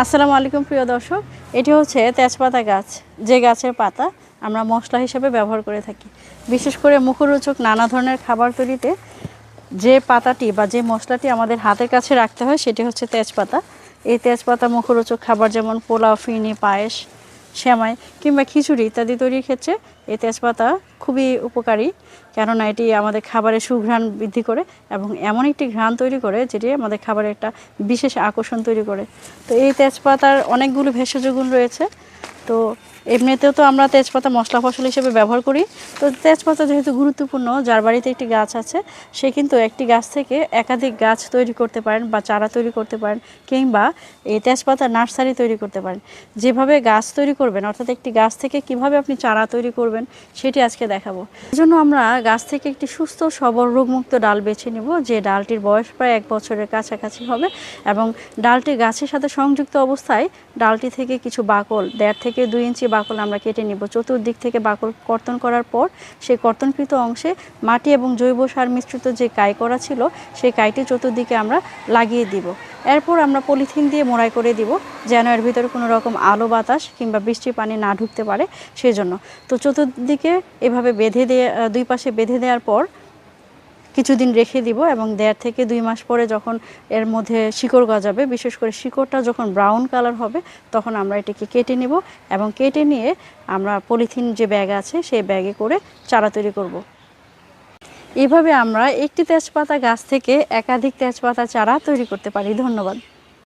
আসসালামু আলাইকুম প্রিয় দর্শক, এটি হচ্ছে তেজপাতা গাছ। যে গাছের পাতা আমরা মশলা হিসেবে ব্যবহার করে থাকি। বিশেষ করে মুখরোচক নানা ধরনের খাবার তৈরিতে যে পাতাটি বা যে মশলাটি আমাদের হাতের কাছে রাখতে হয়, সেটি হচ্ছে তেজপাতা। এই তেজপাতা মুখরোচক খাবার যেমন পোলাও ফিরনি পায়েস শ্যামাই কিংবা খিচুড়ি ইত্যাদি তৈরির ক্ষেত্রে এই তেজপাতা খুবই উপকারী। কেননা এটি আমাদের খাবারে সুঘ্রাণ বৃদ্ধি করে এবং এমন একটি ঘ্রাণ তৈরি করে যেটি আমাদের খাবারে একটা বিশেষ আকর্ষণ তৈরি করে। তো এই তেজপাতার অনেকগুলো ভেষজ গুণ রয়েছে। তো এমনিতেও তো আমরা তেজপাতা মশলা ফসল হিসেবে ব্যবহার করি। তো তেজপাতা যেহেতু গুরুত্বপূর্ণ, যার বাড়িতে একটি গাছ আছে, সে কিন্তু একটি গাছ থেকে একাধিক গাছ তৈরি করতে পারেন বা চারা তৈরি করতে পারেন কিংবা এই তেজপাতা নার্সারি তৈরি করতে পারেন। যেভাবে গাছ তৈরি করবেন, অর্থাৎ একটি গাছ থেকে কীভাবে আপনি চারা তৈরি করবেন, সেটি আজকে দেখাবো। এই জন্য আমরা গাছ থেকে একটি সুস্থ, সবল, রোগমুক্ত ডাল বেছে নেব, যে ডালটির বয়স প্রায় এক বছরের কাছাকাছি হবে এবং ডালটি গাছের সাথে সংযুক্ত অবস্থায় ডালটি থেকে কিছু বাকল দেড় থেকে দুই ইঞ্চি বাকল আমরা কেটে নিব। চতুর্দিক থেকে বাকল কর্তন করার পর সেই কর্তনকৃত অংশে মাটি এবং জৈব সার মিশ্রিত যে কাই করা ছিল, সেই কাইটি চতুর্দিকে আমরা লাগিয়ে দিব। এরপর আমরা পলিথিন দিয়ে মোড়াই করে দিব, যেন এর ভিতরে কোনো রকম আলো বাতাস কিংবা বৃষ্টির পানি না ঢুকতে পারে, সেজন্য। তো চতুর্দিকে এভাবে বেঁধে দিয়ে, দুই পাশে বেঁধে দেওয়ার পর কিছুদিন রেখে দিব এবং দেড় থেকে দুই মাস পরে যখন এর মধ্যে শিকড় গজাবে, বিশেষ করে শিকড়টা যখন ব্রাউন কালার হবে, তখন আমরা এটিকে কেটে নিব এবং কেটে নিয়ে আমরা পলিথিন যে ব্যাগ আছে, সেই ব্যাগে করে চারা তৈরি করব। এভাবে আমরা একটি তেজপাতা গাছ থেকে একাধিক তেজপাতা চারা তৈরি করতে পারি ধন্যবাদ